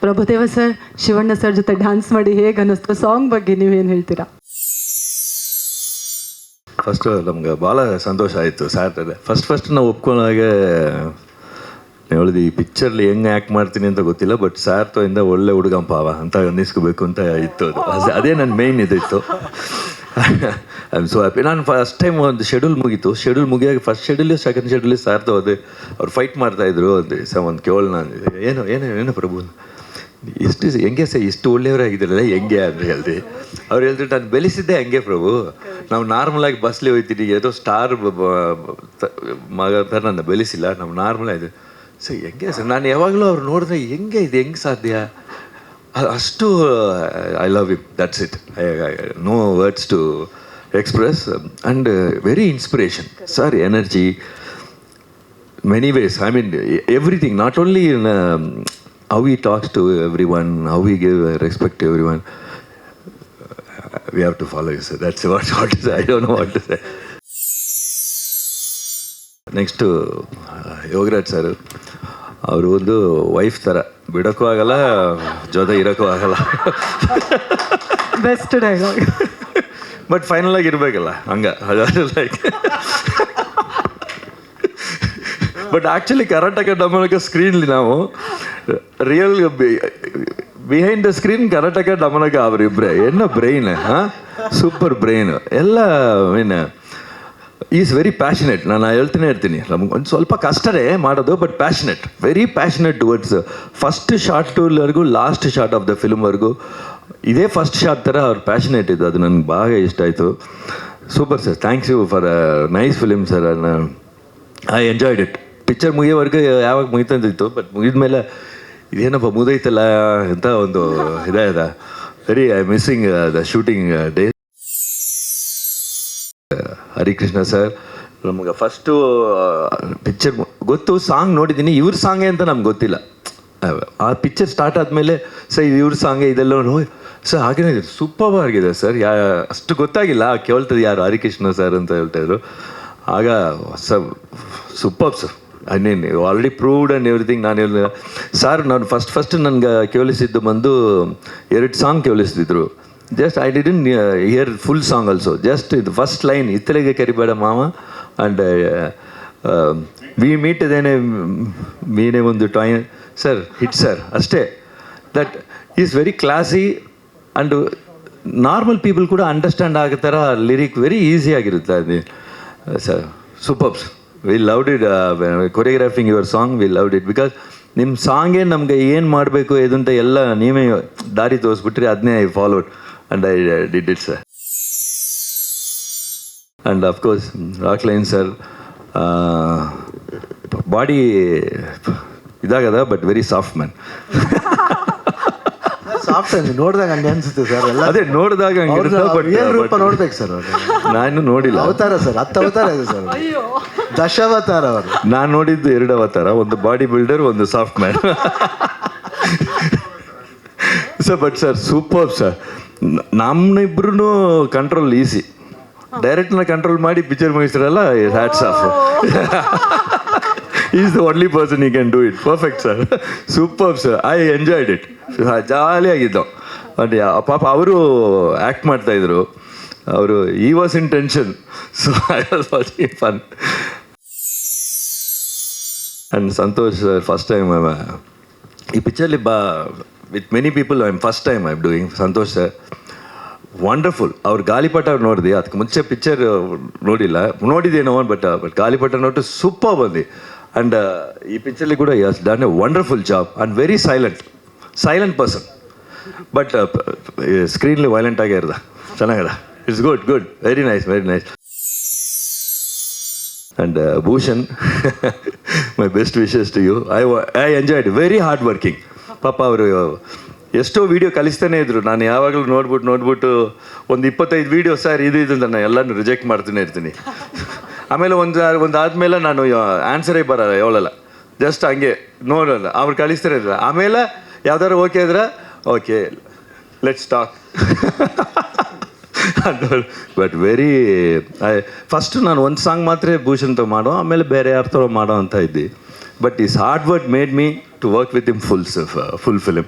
Prabhudeva sir, Shivanna sir ಜೊತೆ dance ಮಾಡಿ ಹೇಗೆ ಅನ್ನಿಸ್ತು? ಸಾಂಗ್ ಬಗ್ಗೆ ನೀವೇನು ಹೇಳ್ತೀರಾ? ಫಸ್ಟು ನಮ್ಗೆ ಭಾಳ ಸಂತೋಷ ಆಯಿತು ಸ್ಯಾಟರ್ಡೆ ಫಸ್ಟ್ ಫಸ್ಟ್ ನಾವು ಒಪ್ಕೊಂಡಾಗೆ ಹೇಳಿದ್ವಿ ಈ ಪಿಕ್ಚರ್ಲಿ ಹೆಂಗೆ ಆ್ಯಕ್ಟ್ ಮಾಡ್ತೀನಿ ಅಂತ ಗೊತ್ತಿಲ್ಲ ಬಟ್ ಸಾರ್ಥದಿಂದ ಒಳ್ಳೆ ಹುಡುಗಂಪಾವ ಅಂತ ಅನ್ನಿಸ್ಕೋಬೇಕು ಅಂತ ಇತ್ತು ಅದು. ಅದೇ- ನನ್ನ ಮೇಯ್ನ್ ಇದಿತ್ತು. ಐ ಆಮ್ ಸೊ ಹ್ಯಾಪಿ ನಾನು ಫಸ್ಟ್ ಟೈಮ್ ಒಂದು ಶೆಡ್ಯೂಲ್ ಮುಗೀತು. ಶೆಡ್ಯೂಲ್ ಮುಗಿಯಾಗ ಫಸ್ಟ್ ಶೆಡ್ಯೂಲ್ ಸೆಕೆಂಡ್ ಶೆಡ್ಯೂಲ್ ಸಾರ್ತು ಅದೇ, ಅವ್ರು ಫೈಟ್ ಮಾಡ್ತಾಯಿದ್ರು ಅದು ಸ ಒಂದು ಕೇವಲ ನಾನು. ಏನು ಏನು ಏನು ಪ್ರಭು? ಎಷ್ಟು ಹೆಂಗೆ ಸರ್ ಇಷ್ಟು ಒಳ್ಳೆಯವರಾಗಿದ್ದಾರಲ್ಲ ಹೆಂಗೆ ಅಂತ ಹೇಳಿದೆ. ಅವ್ರು ಹೇಳಿದ್ರು ನಾನು ಬೆಳೆಸಿದ್ದೆ ಹಂಗೆ ಪ್ರಭು? ನಾವು ನಾರ್ಮಲಾಗಿ ಬಸ್ಲಿ ಹೋಗ್ತೀನಿ ಏನೋ ಸ್ಟಾರ್ ಮಗ ಥರ ನನ್ನ ಬೆಳೆಸಿಲ್ಲ ನಾವು ನಾರ್ಮಲ್ ಇದೆ. ಸರ್ ಹೆಂಗೆ ಸರ್? ನಾನು ಯಾವಾಗಲೂ ಅವ್ರು ನೋಡಿದ್ರೆ ಹೆಂಗೆ ಇದು ಹೆಂಗೆ ಸಾಧ್ಯ? ಅಷ್ಟು I love him that's it no words to express and very inspiration sir energy many ways I mean everything not only um, how he talks to everyone, how he give uh, respect to everyone. Uh, we have to follow sir. That's what, what to say. I don't know what to say. Next Yogaraj sir ಅವರು ಒಂದು wife ಥರ ಬಿಡೋಕ್ಕೂ ಆಗಲ್ಲ ಜೊತೆ ಇರೋಕ್ಕೂ ಆಗಲ್ಲ best dialogue but final ಆಗಿ ಇರಬೇಕಲ್ಲ ಹಂಗ like but actually Karnataka Damanaka ಸ್ಕ್ರೀನ್ಲಿ ನಾವು. Real behind the screen Karnataka Damanaka ಅವರಿಬ್ಬರೇ ಎನ್ನ ಬ್ರೈನ್ ಹಾಂ? ಸೂಪರ್ ಬ್ರೈನ್ ಎಲ್ಲ ಮೀನ್ ಈಸ್ ವೆರಿ ಪ್ಯಾಷನೆಟ್ ನಾನು ಹೇಳ್ತಾನೆ ಇರ್ತೀನಿ. ನಮ್ಗೆ ಒಂದು ಸ್ವಲ್ಪ ಕಷ್ಟನೇ ಮಾಡೋದು but passionate very passionate towards first shot ಟೂಲ್ವರೆಗೂ last shot of the ಫಿಲ್ಮ್ವರೆಗೂ ಇದೇ ಫಸ್ಟ್ ಶಾರ್ಟ್ ಥರ ಅವ್ರು ಪ್ಯಾಷನೆಟ್ ಇದ್ದು. ಅದು ನನಗೆ ಭಾಳ ಇಷ್ಟ ಆಯಿತು. Super sir thanks you for a nice film sir I enjoyed it picture ಮುಗಿಯೋವರೆಗೂ ಯಾವಾಗ ಮುಗಿತಂದಿತ್ತು ಬಟ್ ಮುಗಿದ್ಮೇಲೆ ಇದೇನಪ್ಪ ಮುಗಿದೈತಲ್ಲ ಅಂತ ಒಂದು ಇದೇ ಇದೆ very I missing the shooting day Harikrishna sir ನಮ್ಗೆ ಫಸ್ಟು ಪಿಕ್ಚರ್ ಗೊತ್ತು ಸಾಂಗ್ ನೋಡಿದ್ದೀನಿ, ಇವ್ರ ಸಾಂಗೇ ಅಂತ ನಮ್ಗೆ ಗೊತ್ತಿಲ್ಲ. ಆ ಪಿಕ್ಚರ್ ಸ್ಟಾರ್ಟ್ ಆದಮೇಲೆ, ಸರ್, ಇದು ಇವ್ರ ಸಾಂಗೇ ಇದೆಲ್ಲ ನೋಡಿ, ಸರ್, ಹಾಗೇನೆ ಸೂಪರ್ ಆಗಿದೆ ಸರ್ ಯಾ, ಅಷ್ಟು ಗೊತ್ತಾಗಿಲ್ಲ, ಕೇಳ್ತದೆ ಯಾರು, ಹರಿಕೃಷ್ಣ ಸರ್ ಅಂತ ಹೇಳ್ತಾಯಿದ್ರು ಆಗ sir super sir I mean already proved and everything ನಾನು ಹೇಳಿ ಸರ್ ನಾನು ಫಸ್ಟ್ ಫಸ್ಟ್ ನನಗೆ ಕೇಳಿಸಿದ್ದು ಬಂದು ಎರಡು song ಕೇಳಿಸ್ತಿದ್ರು just I didn't hear full song also just ಇದು ಫಸ್ಟ್ ಲೈನ್ ಇತ್ತಲೆಗೆ ಕರಿಬೇಡ ಮಾವ. ಆ್ಯಂಡ್ ವಿ ಮೀಟ್ ಇದೇನೆ ಮೀನೇ ಒಂದು ಟಾಯ್ ಸರ್ ಹಿಟ್ ಸರ್ ಅಷ್ಟೇ. That is very classy and normal people ಕೂಡ ಅಂಡರ್ಸ್ಟ್ಯಾಂಡ್ ಆಗೋ ಥರ ಲಿರಿಕ್ ವೆರಿ ಈಸಿ ಆಗಿರುತ್ತೆ. ಅದು sir supers we loved it choreographing your song we loved it because ನಿಮ್ಮ ಸಾಂಗೇ ನಮಗೆ ಏನು ಮಾಡಬೇಕು ಇದಂತ ಎಲ್ಲ ನೀವೇ ದಾರಿ ತೋರಿಸ್ಬಿಟ್ರಿ ಅದನ್ನೇ I followed and I did it sir and of course Rockline sir body ಇದಾಗದ but very soft man soft ನೋಡಿದಾಗ ಹಂಗೆ ಅನ್ಸುತ್ತೆ ಸರ್ ಎಲ್ಲ ಅದೇ ನೋಡಿದಾಗ ಏನ್ ರೂಪ ನೋಡ್ಬೇಕು ಸರ್ ಅವರು. ನಾನು ನೋಡಿಲ್ಲ. ಅವತಾರ ಸರ್ ಹತ್ತು ಅವತಾರ ಇದೆ ಸರ್ ದಶಾವತಾರ ಅವರು. ನಾನು ನೋಡಿದ್ದು ಎರಡು ಅವತಾರ ಒಂದು ಬಾಡಿ ಬಿಲ್ಡರ್ ಒಂದು soft man sir but sir super sir ನಮ್ಮನಿಬ್ರು control easy ಡೈರೆಕ್ಟ್ನ ಕಂಟ್ರೋಲ್ ಮಾಡಿ picture ಮುಗಿಸ್ತಾರಲ್ಲ hats off is the only person he can do it perfect sir super sir I enjoyed it ಜಾಲಿಯಾಗಿದ್ದು. But ಪಾಪ ಅವರು act ಮಾಡ್ತಾಯಿದ್ರು ಅವರು he was in tension so I was fun and Santosh first time ಈ ಪಿಕ್ಚರ್ಲಿ ಬಾ with many people I am first time I am doing Santosh sir wonderful ಅವ್ರು ಗಾಲಿಪಟ ನೋಡಿದೆ ಅದಕ್ಕೆ ಮುಂಚೆ ಪಿಕ್ಚರ್ ನೋಡಿಲ್ಲ. ನೋಡಿದ್ದೇನೋ ಬಟ್ ಬಟ್ ಗಾಲಿಪಟ ನೋಟು ಸೂಪರ್ ಬಂದು ಆ್ಯಂಡ್ ಈ ಪಿಕ್ಚರ್ಲಿ ಕೂಡ yes done a wonderful job and very silent silent person but ಸ್ಕ್ರೀನ್ಲಿ violent ಆಗೇ ಇರ್ದ. ಚೆನ್ನಾಗಿದೆ it's good good very nice very nice and Bhushan my best wishes to you I I enjoyed very hard working ಪಾಪ ಅವರು, ಎಷ್ಟೋ video ಕಲಿಸ್ತಾನೆ ಇದ್ರು. ನಾನು ಯಾವಾಗಲೂ ನೋಡ್ಬಿಟ್ಟು ನೋಡ್ಬಿಟ್ಟು ಒಂದು ಇಪ್ಪತ್ತೈದು ವೀಡಿಯೋ ಸರ್ ಇದು ಇದು ನಾನು ಎಲ್ಲನೂ ರಿಜೆಕ್ಟ್ ಮಾಡ್ತಾನೆ ಇರ್ತೀನಿ. ಆಮೇಲೆ ಒಂದು ಒಂದು ಆದಮೇಲೆ ನಾನು ಆನ್ಸರೇ ಬರಲ್ಲ, ಹೇಳಲ್ಲ. ಜಸ್ಟ್ ಹಂಗೆ ನೋಡಲ್ಲ. ಅವ್ರು ಕಳಿಸ್ತಾರೆ ಆಮೇಲೆ ಯಾವ್ದಾರು ಓಕೆ ಇದ್ರೆ okay let's talk but very first ನಾನು ಒಂದು ಸಾಂಗ್ ಮಾತ್ರ ಭೂಷಣ್ ತಗೋ ಮಾಡೋ, ಆಮೇಲೆ ಬೇರೆ ಯಾರು ಮಾಡೋ ಅಂತ ಇದ್ದಿ. But is hard work made me to work with him full full film